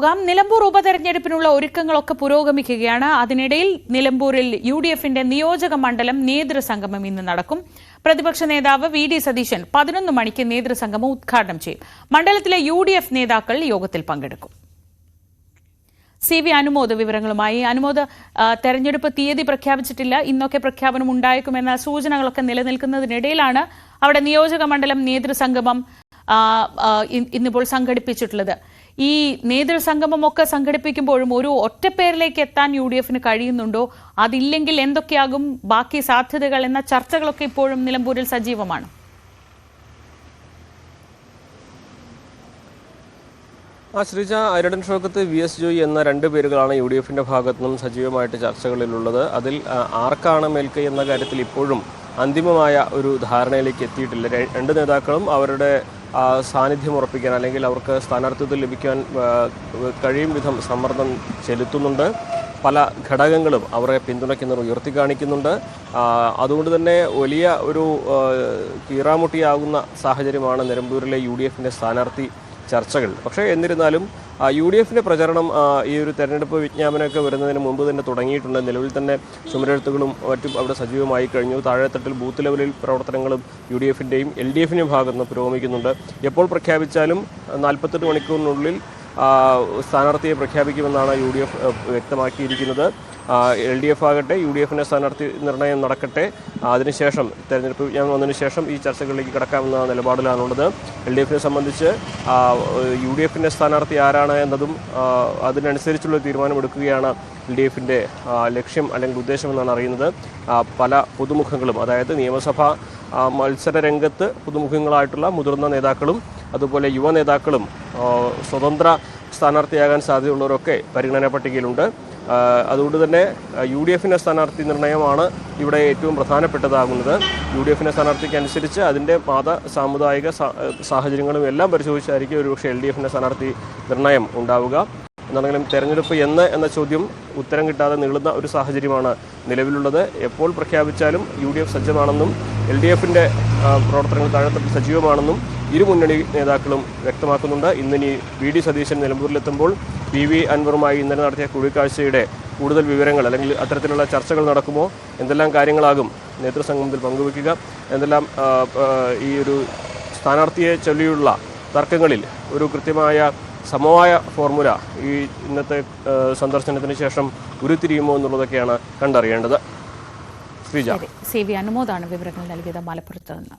പോകാം നിലമ്പൂർ ഉപതെരഞ്ഞെടുപ്പിനുള്ള ഒരുക്കങ്ങളൊക്കെ പുരോഗമിക്കുകയാണ്. അതിനിടയിൽ നിലമ്പൂരിൽ യു ഡി എഫിന്റെ നിയോജക മണ്ഡലം നേതൃസംഗമം ഇന്ന് നടക്കും. പ്രതിപക്ഷ നേതാവ് വി ഡി സതീശൻ പതിനൊന്ന് മണിക്ക് നേതൃസംഗമം ഉദ്ഘാടനം ചെയ്യും. മണ്ഡലത്തിലെ യു ഡി എഫ് നേതാക്കൾ യോഗത്തിൽ പങ്കെടുക്കും. സി വി അനുമോദ് വിവരങ്ങളുമായി. അനുമോദ തെരഞ്ഞെടുപ്പ് തീയതി പ്രഖ്യാപിച്ചിട്ടില്ല. ഇന്നൊക്കെ പ്രഖ്യാപനം ഉണ്ടായേക്കുമെന്ന സൂചനകളൊക്കെ നിലനിൽക്കുന്നതിനിടയിലാണ് അവിടെ നിയോജക മണ്ഡലം നേതൃസംഗമം ഇന്നിപ്പോൾ സംഘടിപ്പിച്ചിട്ടുള്ളത്. ഈ നേതൃ നേതൃസംഗമമൊക്കെ സംഘടിപ്പിക്കുമ്പോഴും ഒരു ഒറ്റപ്പേരിലേക്ക് എത്താൻ യു ഡി എഫിന് കഴിയുന്നുണ്ടോ? അതില്ലെങ്കിൽ എന്തൊക്കെയാകും ബാക്കി സാധ്യതകൾ എന്ന ചർച്ചകളൊക്കെ ഇപ്പോഴും നിലമ്പൂരിൽ സജീവമാണ്. ആ ശ്രീജ അരടൻ ഷോക്കത്ത് വി എസ് ജോയി എന്ന രണ്ട് പേരുകളാണ് യു ഡി എഫിന്റെ ഭാഗത്തു നിന്നും സജീവമായിട്ട് ചർച്ചകളിലുള്ളത്. അതിൽ ആർക്കാണ് മേൽക്കൈ എന്ന കാര്യത്തിൽ ഇപ്പോഴും അന്തിമമായ ഒരു ധാരണയിലേക്ക് എത്തിയിട്ടില്ല. രണ്ട് നേതാക്കളും അവരുടെ സാന്നിധ്യം ഉറപ്പിക്കാൻ അല്ലെങ്കിൽ അവർക്ക് സ്ഥാനാർത്ഥിത്വം ലഭിക്കാൻ കഴിയും വിധം സമ്മർദ്ദം ചെലുത്തുന്നുണ്ട്. പല ഘടകങ്ങളും അവരെ പിന്തുണയ്ക്കുന്നവർ ഉയർത്തി കാണിക്കുന്നുണ്ട് അതുകൊണ്ട് തന്നെ വലിയ ഒരു കീറാമുട്ടിയാകുന്ന സാഹചര്യമാണ് നിലമ്പൂരിലെ യു ഡി എഫിന്റെ സ്ഥാനാർത്ഥി ചർച്ചകൾ. പക്ഷേ എന്നിരുന്നാലും യു ഡി എഫിന്റെ പ്രചരണം ഈ ഒരു തെരഞ്ഞെടുപ്പ് വിജ്ഞാപനമൊക്കെ വരുന്നതിന് മുമ്പ് തന്നെ തുടങ്ങിയിട്ടുണ്ട്. നിലവിൽ തന്നെ ചുമരെഴുത്തുകളും മറ്റും അവിടെ സജീവമായി കഴിഞ്ഞു. താഴെത്തട്ടിൽ ബൂത്ത് ലെവലിൽ പ്രവർത്തനങ്ങളും യു ഡി എഫിന്റെയും എൽ ഡി എഫിന്റെയും ഭാഗത്ത് നിന്ന് പുരോഗമിക്കുന്നുണ്ട്. എപ്പോൾ പ്രഖ്യാപിച്ചാലും നാൽപ്പത്തെട്ട് മണിക്കൂറിനുള്ളിൽ സ്ഥാനാർത്ഥിയെ പ്രഖ്യാപിക്കുമെന്നാണ് യു ഡി എഫ് വ്യക്തമാക്കിയിരിക്കുന്നത്. എൽ ഡി എഫ് ആകട്ടെ യു ഡി എഫിന്റെ സ്ഥാനാർത്ഥി നിർണയം നടക്കട്ടെ. അതിനുശേഷം തെരഞ്ഞെടുപ്പ് ഞാൻ വന്നതിന് ശേഷം ഈ ചർച്ചകളിലേക്ക് കിടക്കാമെന്ന നിലപാടിലാണുള്ളത്. എൽ ഡി എഫിനെ സംബന്ധിച്ച് യു ഡി എഫിന്റെ സ്ഥാനാർത്ഥി ആരാണ് എന്നതും അതിനനുസരിച്ചുള്ള തീരുമാനമെടുക്കുകയാണ് എൽ ഡി എഫിന്റെ ലക്ഷ്യം അല്ലെങ്കിൽ ഉദ്ദേശമെന്നാണ് അറിയുന്നത്. പല പുതുമുഖങ്ങളും അതായത് നിയമസഭാ മത്സര രംഗത്ത് പുതുമുഖങ്ങളായിട്ടുള്ള മുതിർന്ന നേതാക്കളും അതുപോലെ യുവ നേതാക്കളും സ്വതന്ത്ര സ്ഥാനാർത്ഥിയാകാൻ സാധ്യതയുള്ളവരൊക്കെ പരിഗണനാ പട്ടികയിലുണ്ട്. അതുകൊണ്ട് തന്നെ യു ഡി എഫിന്റെ സ്ഥാനാർത്ഥി നിർണയമാണ് ഇവിടെ ഏറ്റവും പ്രധാനപ്പെട്ടതാകുന്നത്. യു ഡി എഫിന്റെ സ്ഥാനാർത്ഥിക്കനുസരിച്ച് അതിന്റെ മത സാമുദായിക സാഹചര്യങ്ങളും എല്ലാം പരിശോധിച്ചായിരിക്കും ഒരുപക്ഷെ എൽ ഡി എഫിന്റെ സ്ഥാനാർത്ഥി നിർണയം ഉണ്ടാവുക. എന്നാണെങ്കിലും തെരഞ്ഞെടുപ്പ് എന്ന് എന്ന ചോദ്യം ഉത്തരം കിട്ടാതെ നീളുന്ന ഒരു സാഹചര്യമാണ് നിലവിലുള്ളത്. എപ്പോൾ പ്രഖ്യാപിച്ചാലും യു ഡി എഫ് സജ്ജമാണെന്നും എൽ ഡി എഫിന്റെ പ്രവർത്തനങ്ങൾ താഴെത്തട്ട് സജീവമാണെന്നും ഇരു മുന്നണി നേതാക്കളും വ്യക്തമാക്കുന്നുണ്ട്. ഇന്നിനി വി ഡി സതീശൻ നിലമ്പൂരിലെത്തുമ്പോൾ പി വി അൻവറുമായി ഇന്നലെ നടത്തിയ കൂടിക്കാഴ്ചയുടെ കൂടുതൽ വിവരങ്ങൾ അല്ലെങ്കിൽ അത്തരത്തിലുള്ള ചർച്ചകൾ നടക്കുമോ? എന്തെല്ലാം കാര്യങ്ങളാകും നേതൃസംഗമത്തിൽ പങ്കുവയ്ക്കുക? എന്തെല്ലാം ഈ ഒരു സ്ഥാനാർത്ഥിയെ ചൊല്ലിയുള്ള തർക്കങ്ങളിൽ ഒരു കൃത്യമായ സമവായ ഫോർമുല ഈ ഇന്നത്തെ സന്ദർശനത്തിന് ശേഷം ഉരുത്തിരിയുമോ എന്നുള്ളതൊക്കെയാണ് കണ്ടറിയേണ്ടത്. ശ്രീജ. ശരി. സി വി അനുമോദാണ് വിവരങ്ങൾ നൽകിയത് മലപ്പുറത്ത് നിന്ന്.